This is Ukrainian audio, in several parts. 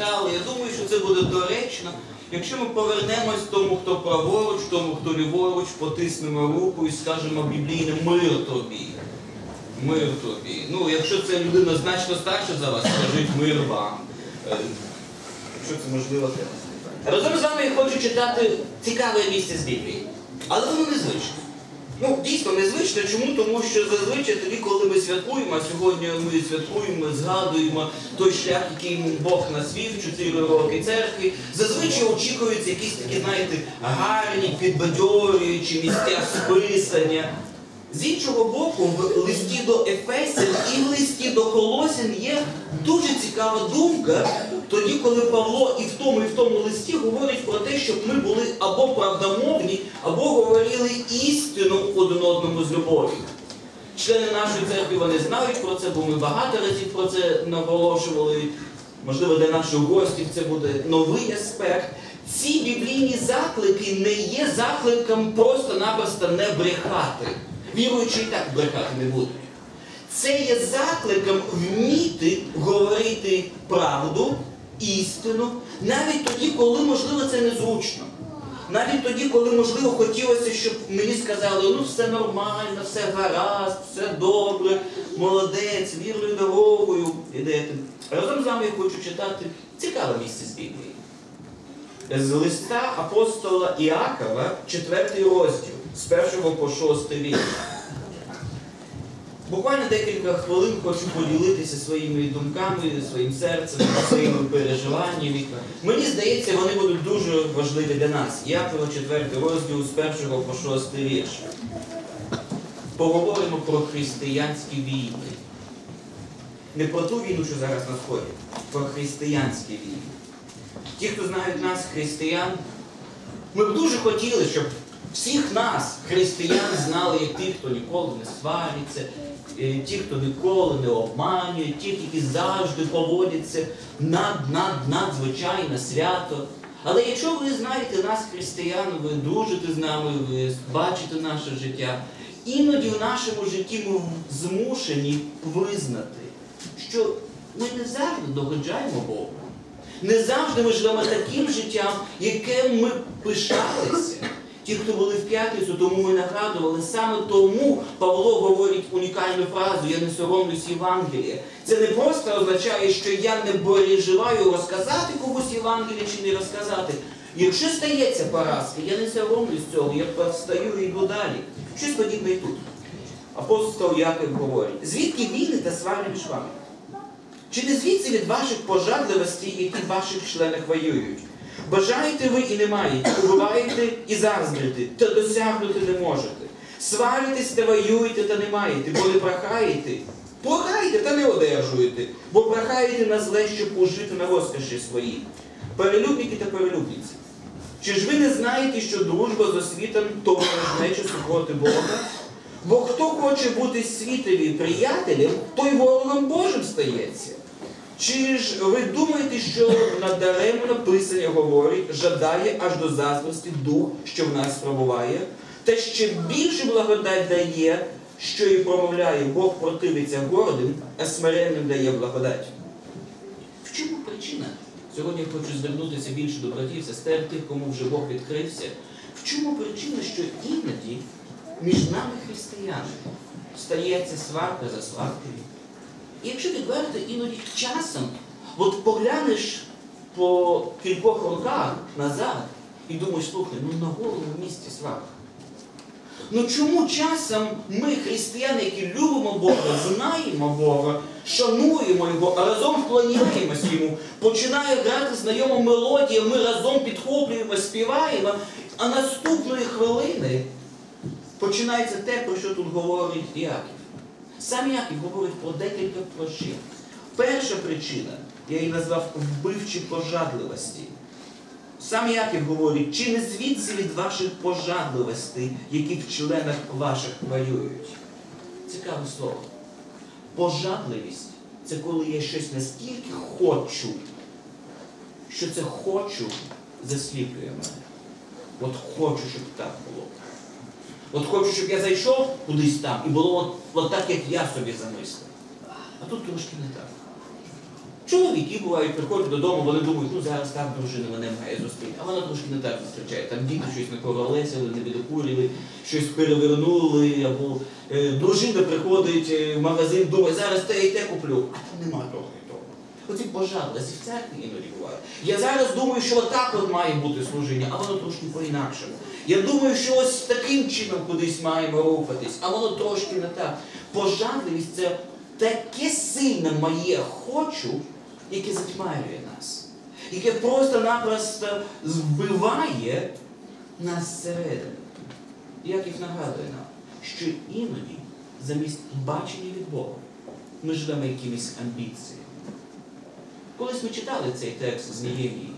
читали. Я думаю, що це буде доречно. Якщо ми повернемось тому, хто праворуч, тому, хто ліворуч, потиснемо руку і скажемо біблійне мир тобі. Мир тобі. Ну, якщо це людина значно старша за вас, скажіть мир вам. Е, Якщо це можливо, теж. Разом з вами я хочу читати цікаве місце з Біблії. Але воно незвичне. Ну, дійсно незвично. Чому? Тому що зазвичай тоді, коли ми святкуємо, а сьогодні ми святкуємо, згадуємо той шлях, який Бог нас вів, чотири роки церкви, зазвичай очікуються якісь такі, знаєте, гарні, підбадьорюючі місця списання. З іншого боку, в листі до Ефесів і в листі до Колосін є дуже цікава думка, тоді, коли Павло і в тому, і в тому листі говорить про те, щоб ми були або правдомовні, або говорили істину один одному з любов'ю. Члени нашої церкви вони знають про це, бо ми багато разів про це наголошували. Можливо, для наших гостів це буде новий аспект. Ці біблійні заклики не є закликом просто-напросто не брехати. Віруючі і так брехати не будуть. Це є закликом вміти говорити правду, істину, навіть тоді, коли, можливо, це незручно. Навіть тоді, коли, можливо, хотілося, щоб мені сказали, ну все нормально, все гаразд, все добре, молодець, вірною дорогою йдете. Разом з вами я хочу читати цікаве місце з Біблії. З листа апостола Іакова, 4 розділ, з 1 по 6 вірш. Буквально декілька хвилин хочу поділитися своїми думками, своїм серцем, своїми переживаннями. Мені здається, вони будуть дуже важливі для нас. Якова 4 розділ з 1 по 6 вірш. Поговоримо про християнські війни. Не про ту війну, що зараз на сході, про християнські війни. Ті, хто знають нас, християн, ми б дуже хотіли, щоб всіх нас, християн, знали як тих, хто ніколи не свариться, ті, хто ніколи не обманює, ті, які завжди поводяться над, над, надзвичайно свято. Але якщо ви знаєте нас, християн, ви дружите з нами, ви бачите наше життя, іноді в нашому житті ми змушені визнати, що ми не завжди догоджаємо Богу. Не завжди ми живемо таким життям, яким ми пишалися. Ті, хто були в п'ятницю, тому ми нагадували. Саме тому Павло говорить унікальну фразу Я не соромлюсь Євангелія. Це не просто означає, що я не переживаю розказати комусь Євангелія чи не розказати. Якщо стається поразка, я не соромлюсь цього, я встаю і йду далі. Щось подібне і тут. Апостол Яков говорить, звідки війни та свари між вами? Чи не звідси від ваших пожадливостей, які в ваших членах воюють? Бажаєте ви і не маєте, убиваєте і заздрите, та досягнути не можете. Сваритесь та воюєте та не маєте, бо не прохаєте. Прохаєте та не одержуєте, бо прохаєте на зле, щоб ужити на розкоші свої. Перелюбники та перелюбниці. Чи ж ви не знаєте, що дружба з освітом то ворожнеча супроти Бога? Бо хто хоче бути світові приятелем, той ворогом Божим стається. Чи ж ви думаєте, що надаремно Писання говорить, жадає аж до заздрості дух, що в нас пробуває, та ще більше благодать дає, що і промовляє, Бог противиться гордим, а смиренним дає благодать. В чому причина? Сьогодні я хочу звернутися більше до братів, сестер, тих, кому вже Бог відкрився. В чому причина, що іноді між нами християни стається сварка за сваркою? І якщо відверто, іноді часом, от поглянеш по кількох роках назад і думаєш, слухай, ну на голову в місті сварка. Ну чому часом ми, християни, які любимо Бога, знаємо Бога, шануємо Його, а разом вклоняємось Йому, починає грати знайома мелодія, ми разом підхоплюємо, співаємо, а наступної хвилини починається те, про що тут говорить Яків. Сам Яків говорить про декілька причин. Перша причина, я її назвав вбивчі пожадливості. Сам Яків говорить, чи не звідси від ваших пожадливостей, які в членах ваших воюють. Цікаве слово. Пожадливість це коли я щось настільки хочу, що це хочу засліплює мене. От хочу, щоб так було. От хочу, щоб я зайшов кудись там і було от, от так, як я собі замислив. А тут трошки не так. Чоловіки бувають, приходять додому, вони думають, ну зараз так дружина мене має зустріти, а вона трошки не так зустрічає. Там діти щось не королесили, не відокурили, щось перевернули, або е, дружина приходить е, в магазин, думає, зараз те і те куплю, а там нема того. Оці в церкві іноді буває. Я зараз думаю, що отак от має бути служіння, а воно трошки по-інакшому. Я думаю, що ось таким чином кудись маємо рухатись, а воно трошки не так. Пожадливість це таке сильне моє хочу, яке затьмарює нас, яке просто-напросто збиває нас зсередини. Яків нагадує нам, що іноді замість бачення від Бога ми живемо якимись амбіціями. Колись ми читали цей текст з Ніємії.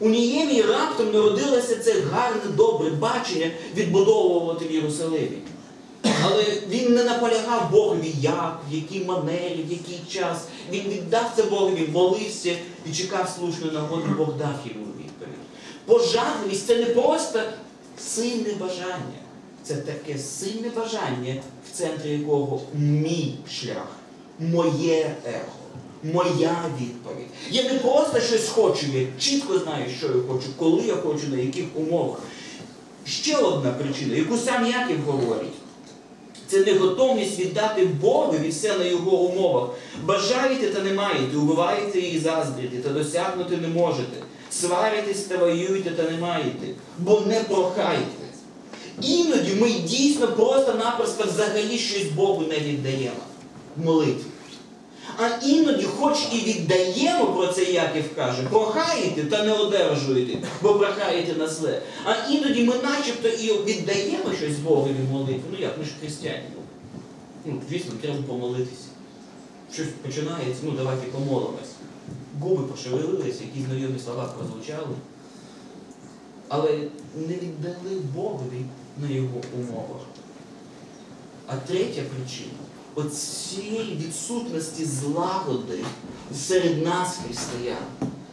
У Ніємії раптом народилося це гарне, добре бачення відбудовувати в Єрусалимі. Але він не наполягав Богові як, в якій манері, в який час. Він віддав це Богові, молився і чекав слушну нагоду, Бог дав йому відповідь. Пожадливість це не просто сильне бажання. Це таке сильне бажання, в центрі якого мій шлях, моє ехо, моя відповідь. Я не просто щось хочу, я чітко знаю, що я хочу, коли я хочу, на яких умовах. Ще одна причина, яку сам Яків говорить. Це неготовність віддати Богові все на його умовах. Бажаєте та не маєте, убиваєте і заздрите, та досягнути не можете. Сваритесь та воюєте та не маєте, бо не прохайте. Іноді ми дійсно просто-напросто взагалі щось Богу не віддаємо молитві. А іноді, хоч і віддаємо про це, Яків каже, прохаєте та не одержуєте, бо прохаєте на зле. А іноді ми начебто і віддаємо щось Богові в. Ну як, ми ж християни. Ну, звісно, треба помолитися. Щось починається, ну давайте помолимось. Губи пошевелилися, якісь знайомі слова прозвучали. Але не віддали Богові на його умовах. А третя причина оцієї відсутності злагоди серед нас, християн.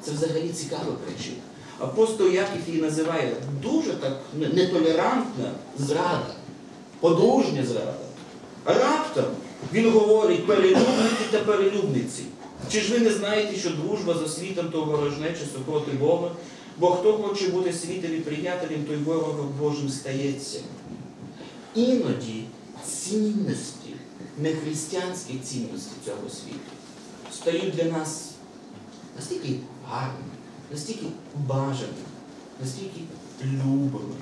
Це взагалі цікава причина. Апостол Яків її називає дуже так нетолерантна зрада, подружня зрада. А раптом він говорить перелюбники та перелюбниці. Чи ж ви не знаєте, що дружба за світом то ворожнече супроти Бога? Бо хто хоче бути світові приятелем, той ворогом Божим стається. Іноді цінності, нехристиянські цінності цього світу стають для нас настільки гарними, настільки бажаними, настільки любими.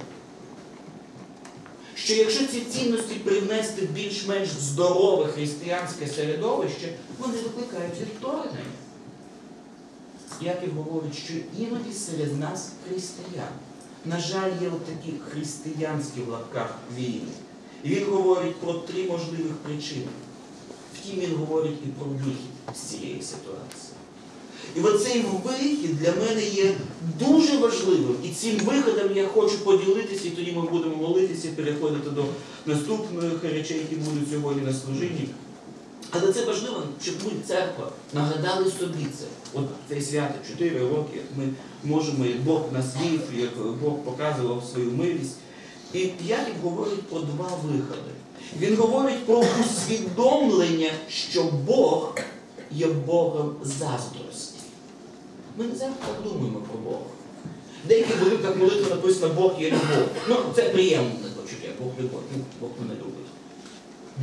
Що якщо ці цінності привнести в більш-менш здорове християнське середовище, вони викликають відторгнення. Яків говорить, що іноді серед нас християн. На жаль, є отакі християнські в лапках війни. І він говорить про три можливих причини. Втім, він говорить і про вихід з цієї ситуації. І оцей вихід для мене є дуже важливим. І цим виходом я хочу поділитися, і тоді ми будемо молитися, переходити до наступних речей, які будуть сьогодні на служінні. Але це важливо, щоб ми, церква, нагадали собі це. От цей свято, 4 роки, як ми можемо, як Бог нас вів, як Бог показував свою милість. І Яків говорить про два виходи. Він говорить про усвідомлення, що Бог є Богом заздрості. Ми не завжди думаємо про Бога. В деяких молитвах молитва написано Бог є любов. Ну, це приємне почуття, Бог любов, ну, Бог мене любить.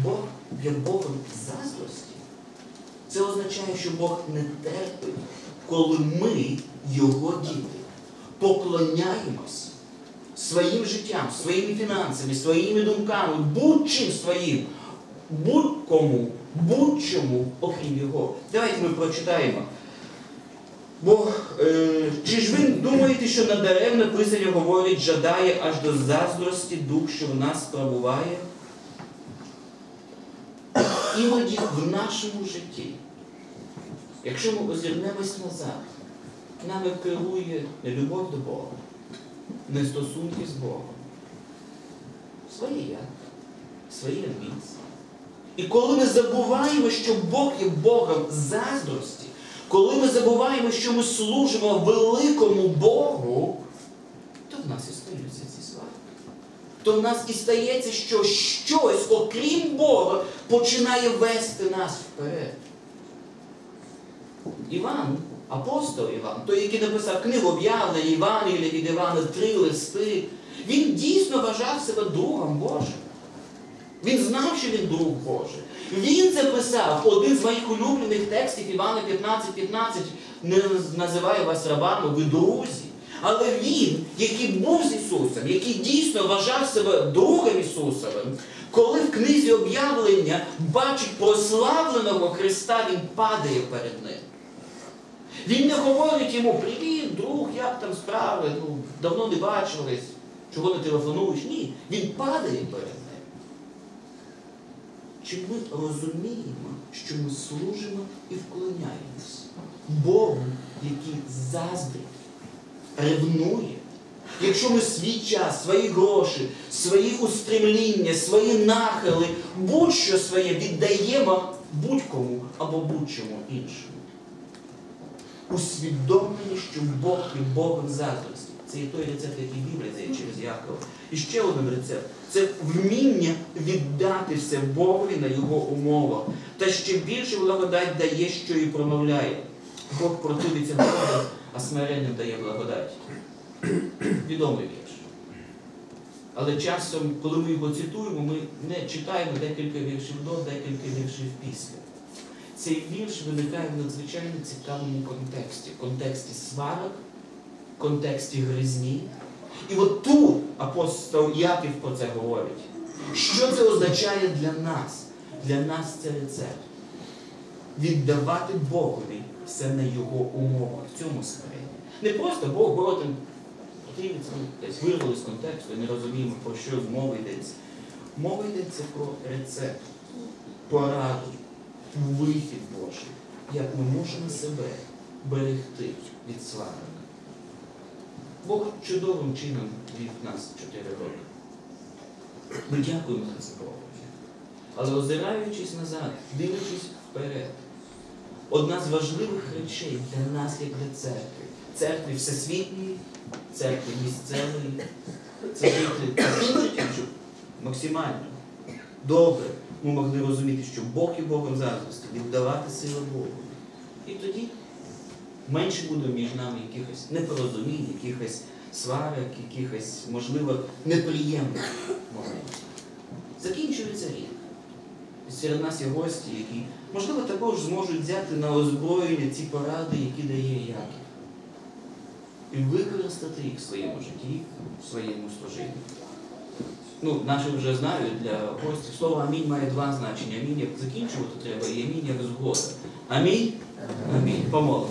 Бог є Богом заздрості. Це означає, що Бог не терпить, коли ми, Його діти, поклоняємось своїм життям, своїми фінансами, своїми думками, будь-чим своїм, будь-кому, будь-чому, окрім Його. Давайте ми прочитаємо. Бо е, чи ж ви думаєте, що надаремно Писання говорить, жадає аж до заздрості дух, що в нас пробуває? Іноді в нашому житті, якщо ми озирнемось назад, нами керує не любов до Бога, не стосунки з Богом. Своє я, свої амбіції. І коли ми забуваємо, що Бог є Богом заздрості, коли ми забуваємо, що ми служимо великому Богу, то в нас і стаються ці сварки. То в нас і стається, що щось, окрім Бога, починає вести нас вперед. Іван, апостол Іван, той, який написав книгу об'явлення, Івангелія від Івана, три листи, він дійсно вважав себе другом Божим. Він знав, що він друг Божий. Він це писав. Один з моїх улюблених текстів Івана 15.15 не називає вас рабами, ви друзі. Але він, який був з Ісусом, який дійсно вважав себе другом Ісусовим, коли в книзі об'явлення бачить прославленого Христа, він падає перед ним. Він не говорить йому, привіт, друг, як там справи, ну, давно не бачились, чого не телефонуєш. Ні, він падає перед ним. Чи ми розуміємо, що ми служимо і вклоняємось Богу, який заздрить, ревнує? Якщо ми свій час, свої гроші, свої устремління, свої нахили, будь-що своє віддаємо будь-кому або будь-чому іншому. Усвідомлені, що Бог є Богом заздрості. Це є той рецепт, який Біблія через Якова. І ще один рецепт це вміння віддати все Богові на його умовах. Та ще більше благодать дає, що і промовляє. Бог противиться народу, а смиренням дає благодать. Відомий вірш. Але часом, коли ми його цитуємо, ми не читаємо декілька віршів до, декілька віршів після. Цей вірш виникає в надзвичайно цікавому контексті, контексті сварок, контексті гризні. І от тут апостол Яків про це говорить. Що це означає для нас? Для нас це рецепт. Віддавати Богові все на його умовах, в цьому сфері. Не просто Бог городом потрібно десь вирвали з контексту не розуміємо, про що мова йдеться. Мова йдеться про рецепт, пораду, вихід Божий, як ми можемо себе берегти від сварок. Бог чудовим чином вів нас 4 роки. Ми дякуємо за це Богу. Але озираючись назад, дивлячись вперед, одна з важливих речей для нас, як для церкви, церкви всесвітньої, церкви місцевої, це жити максимально добре ми могли розуміти, що Бог є Богом заздрості, віддавати силу Богу. І тоді менше буде між нами якихось непорозумінь, якихось сварок, якихось, можливо, неприємних моментів. Закінчується рік. І серед нас є гості, які, можливо, також зможуть взяти на озброєння ці поради, які дає Яків. І використати їх в своєму житті, в своєму служінні. Ну, наші вже знають для гостів. Слово амінь має два значення. Амінь як закінчувати треба, і амінь як згода. Амінь? Амінь. Помолимось.